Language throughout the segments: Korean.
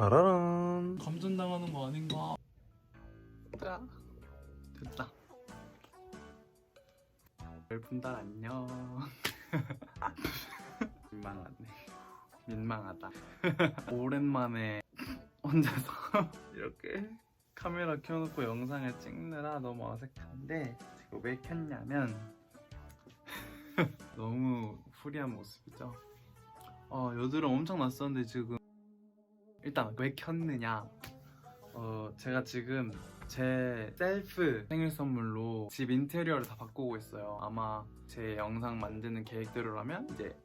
짜라란 감전당하는 거 아닌가? 아, 됐다. 별분달 안녕. 민망하네. 민망하다. 오랜만에 혼자서 이렇게 카메라 켜놓고 영상을 찍느라 너무 어색한데 제가 왜 켰냐면 너무 후리한 모습이죠. 어 여드름 엄청 났었는데 지금 일단 왜 켰느냐 어 제가 지금 제 셀프 생일 선물로 집 인테리어를 다 바꾸고 있어요. 아마 제 영상 만드는 계획대로라면 이제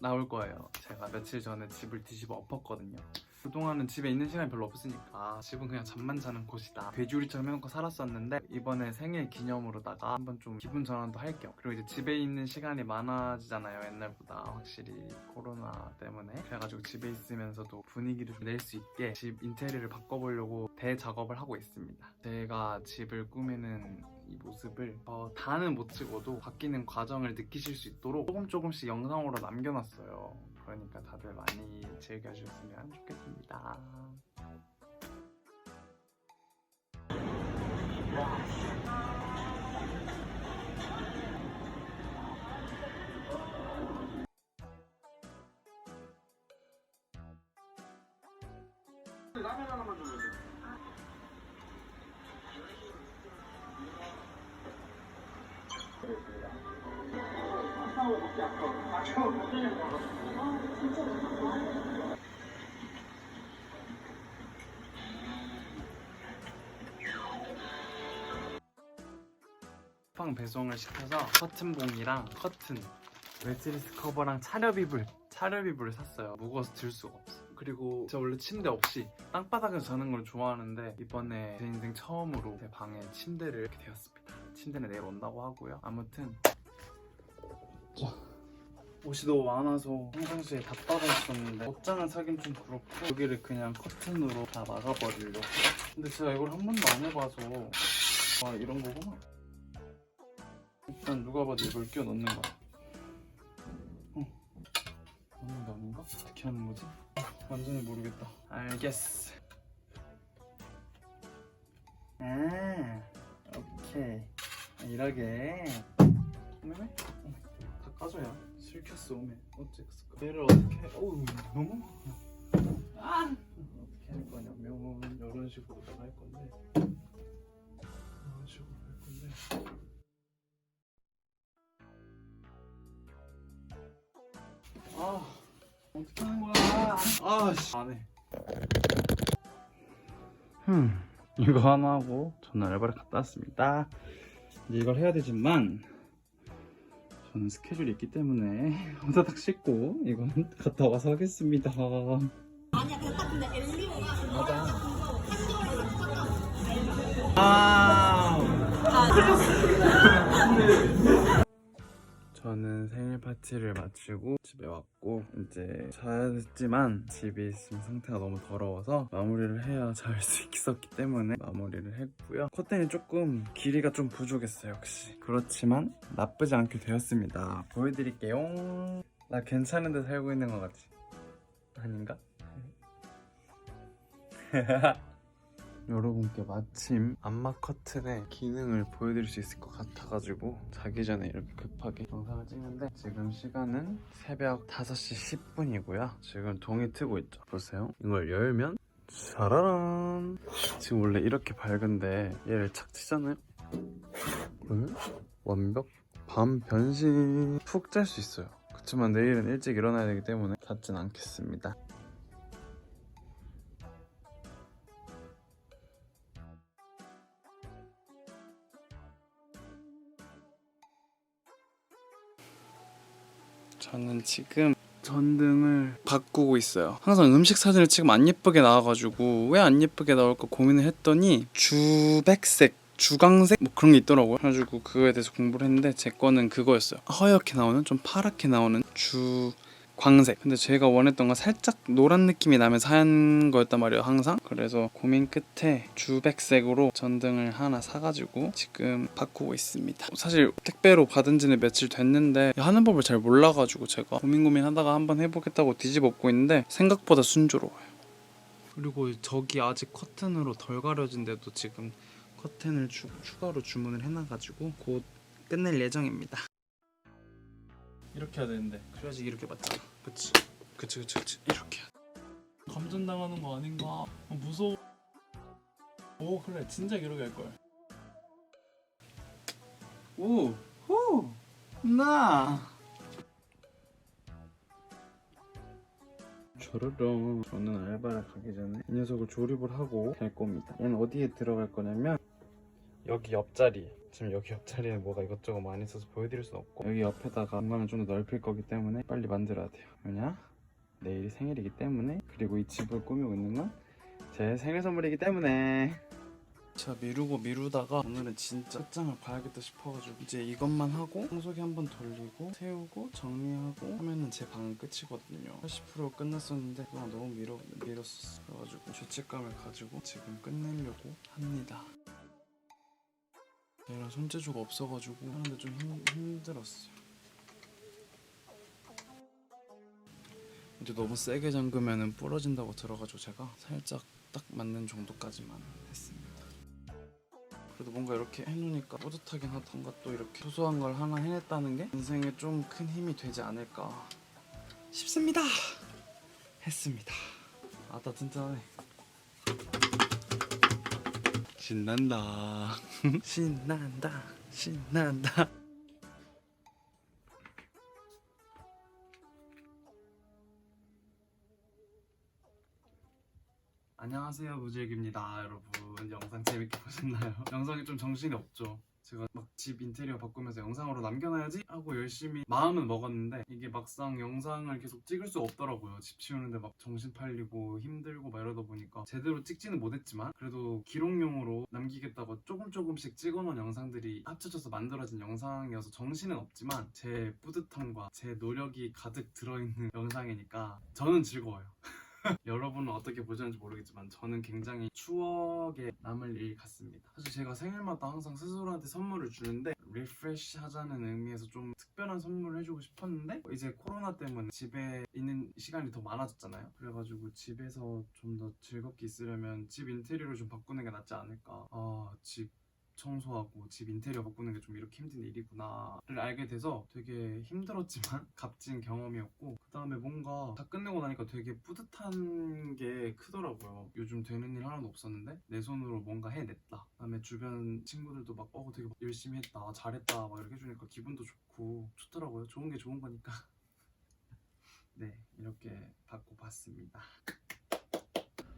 나올 거예요. 제가 며칠 전에 집을 뒤집어 엎었거든요. 그동안은 집에 있는 시간이 별로 없으니까 집은 그냥 잠만 자는 곳이다. 돼지우리처럼 해놓고 살았었는데 이번에 생일 기념으로다가 한번 좀 기분 전환도 할 겸 그리고 이제 집에 있는 시간이 많아지잖아요. 옛날보다 확실히 코로나 때문에 그래가지고 집에 있으면서도 분위기를 좀낼수 있게 집 인테리어를 바꿔보려고 대작업을 하고 있습니다. 제가 집을 꾸미는 이 모습을 어, 다는 못 찍어도 바뀌는 과정을 느끼실 수 있도록 조금 조금씩 영상으로 남겨놨어요. 그러니까 다들 많이 즐겨주셨으면 좋겠습니다. 쿠팡 배송을 시켜서 커튼봉이랑 커튼, 웨스리스 커버랑 차렵 이불을 샀어요. 무거워서 들 수가 없어. 그리고 제가 원래 침대 없이 땅바닥에서 자는 걸 좋아하는데 이번에 제 인생 처음으로 제 방에 침대를 이렇게 되었습니다. 침대는 내일 온다고 하고요. 아무튼 자, 옷이 너무 많아서 평상시에 답답해 있었는데 옷장을 사긴 좀 그렇고 여기를 그냥 커튼으로 다 막아버리려고. 근데 제가 이걸 한 번도 안 해봐서 아 이런 거구나. 일단 누가 봐도 이걸 끼워 넣는 거야. 어. 넣는 게 아닌가? 어떻게 하는 거지? 완전히 모르겠다. 알겠어. 아 오케이. 아, 이러게. 오메메? 어, 다 까줘야 실켰어 오메. 어쨌을까 얘를 어떻게 해? 어우 너무 아! 어떻게 할 거냐면 이런 식으로 할 건데. 이런 식으로 할 건데. 아 어떻게 하는 거야? 아씨. 안해. 흠 이거 하나 하고 저는 알바를 갔다 왔습니다. 이제 이걸 해야 되지만 저는 스케줄이 있기 때문에 호다닥 씻고 이건 갔다 와서 하겠습니다. 아 저는 생일 파티를 마치고 집에 왔고 이제 됐지만 집에 있으면 상태가 너무 더러워서 마무리를 해야 잘 수 있었기 때문에 마무리를 했고요 커튼이 조금 길이가 좀 부족했어요 역시 그렇지만 나쁘지 않게 되었습니다 보여드릴게요 나 괜찮은데 살고 있는 것 같지? 아닌가? 여러분께 마침 안마 커튼의 기능을 보여드릴 수 있을 것 같아가지고 자기 전에 이렇게 급하게 영상을 찍는데 지금 시간은 새벽 5시 10분이고요. 지금 동이 트고 있죠. 보세요. 이걸 열면 짜라란! 지금 원래 이렇게 밝은데 얘를 착 치잖아요. 그러면 완벽 밤 변신 푹 잘 수 있어요. 그렇지만 내일은 일찍 일어나야 되기 때문에 닫진 않겠습니다 저는 지금 전등을 바꾸고 있어요. 항상 음식 사진을 찍으면 안 예쁘게 나와가지고 왜 안 예쁘게 나올까 고민을 했더니 주백색, 주광색 뭐 그런 게 있더라고요. 그래가지고 그거에 대해서 공부를 했는데 제 거는 그거였어요. 허옇게 나오는 좀 파랗게 나오는 주 광색. 근데 제가 원했던 건 살짝 노란 느낌이 나면서 하얀 거였단 말이에요, 항상. 그래서 고민 끝에 주백색으로 전등을 하나 사가지고 지금 바꾸고 있습니다. 사실 택배로 받은 지는 며칠 됐는데 하는 법을 잘 몰라가지고 제가 고민 고민하다가 한번 해보겠다고 뒤집어 엎고 있는데 생각보다 순조로워요. 그리고 저기 아직 커튼으로 덜 가려진데도 지금 커튼을 추, 추가로 주문을 해놔가지고 곧 끝낼 예정입니다. 이렇게 해야 되는데 그래야지 이렇게 맞잖아. 그치? 그치 그치 그치 이렇게. 감전당하는 거 아닌가? 어, 무서워. 오 그래 진작 이렇게 할 걸. 오, 호, 나. 저르렁 저는 알바를 가기 전에 이 녀석을 조립을 하고 갈 겁니다 얘는 어디에 들어갈 거냐면 여기 옆자리 지금 여기 옆자리에 뭐가 이것저것 많이 있어서 보여드릴 수 없고 여기 옆에다가 공간을 좀 더 넓힐 거기 때문에 빨리 만들어야 돼요. 왜냐? 내일이 생일이기 때문에. 그리고 이 집을 꾸미고 있는 건 제 생일 선물이기 때문에. 자 미루고 미루다가 오늘은 진짜 끝장을 봐야겠다 싶어가지고 이제 이것만 하고 청소기 한번 돌리고 세우고 정리하고 하면은 제 방은 끝이거든요. 80% 끝났었는데 그동안 너무 미뤄, 미뤘었어 그래가지고 죄책감을 가지고 지금 끝내려고 합니다 얘랑 손재주가 없어가지고 하는데 좀 힘, 힘들었어요 근데 너무 세게 잠그면은 부러진다고 들어가지고 제가 살짝 딱 맞는 정도까지만 했습니다. 그래도 뭔가 이렇게 해놓으니까 뿌듯하긴 하던가 또 이렇게 소소한 걸 하나 해냈다는 게 인생에 좀 큰 힘이 되지 않을까 싶습니다. 했습니다. 아따 튼튼하네 신난다. 신난다 신난다. 안녕하세요 무지익입니다 여러분. 영상 재밌게 보셨나요? 영상이 좀 정신이 없죠 제가 막 집 인테리어 바꾸면서 영상으로 남겨놔야지 하고 열심히 마음은 먹었는데 이게 막상 영상을 계속 찍을 수 없더라고요. 집 치우는데 막 정신 팔리고 힘들고 막 이러다 보니까 제대로 찍지는 못했지만 그래도 기록용으로 남기겠다고 조금 조금씩 찍어놓은 영상들이 합쳐져서 만들어진 영상이어서 정신은 없지만 제 뿌듯함과 제 노력이 가득 들어있는 영상이니까 저는 즐거워요 여러분은 어떻게 보셨는지 모르겠지만 저는 굉장히 추억에 남을 일 같습니다. 사실 제가 생일마다 항상 스스로한테 선물을 주는데 리프레시 하자는 의미에서 좀 특별한 선물을 해주고 싶었는데 이제 코로나 때문에 집에 있는 시간이 더 많아졌잖아요. 그래가지고 집에서 좀 더 즐겁게 있으려면 집 인테리어를 좀 바꾸는 게 낫지 않을까. 아, 집 청소하고 집 인테리어 바꾸는 게 좀 이렇게 힘든 일이구나를 알게 돼서 되게 힘들었지만 값진 경험이었고 그 다음에 뭔가 다 끝내고 나니까 되게 뿌듯한 게 크더라고요. 요즘 되는 일 하나도 없었는데 내 손으로 뭔가 해냈다. 그 다음에 주변 친구들도 막 어 되게 열심히 했다 잘했다 막 이렇게 해주니까 기분도 좋고 좋더라고요. 좋은 게 좋은 거니까. 네 이렇게 받고 봤습니다.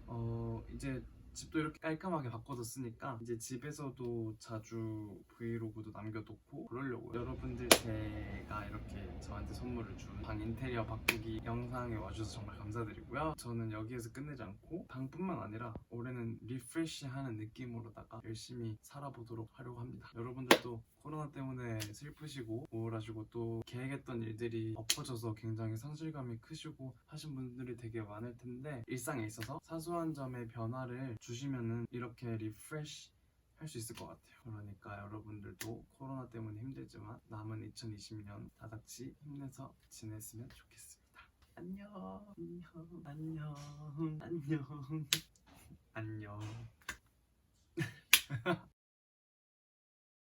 어 이제 집도 이렇게 깔끔하게 바꿔뒀으니까 이제 집에서도 자주 브이로그도 남겨놓고 그러려고요. 여러분들 제가 이렇게 저한테 선물을 준 방 인테리어 바꾸기 영상에 와주셔서 정말 감사드리고요. 저는 여기에서 끝내지 않고 방뿐만 아니라 올해는 리프레시하는 느낌으로다가 열심히 살아보도록 하려고 합니다. 여러분들도 코로나 때문에 슬프시고 우울하시고 또 계획했던 일들이 엎어져서 굉장히 상실감이 크시고 하신 분들이 되게 많을 텐데 일상에 있어서 사소한 점의 변화를 주 시면은 이렇게 리프레시 할수 있을 것 같아요. 그러니까 여러분들도 코로나 때문에 힘들지만 남은 2020년 다 같이 힘내서 지냈으면 좋겠습니다. 안녕, 안녕, 안녕, 안녕, 안녕.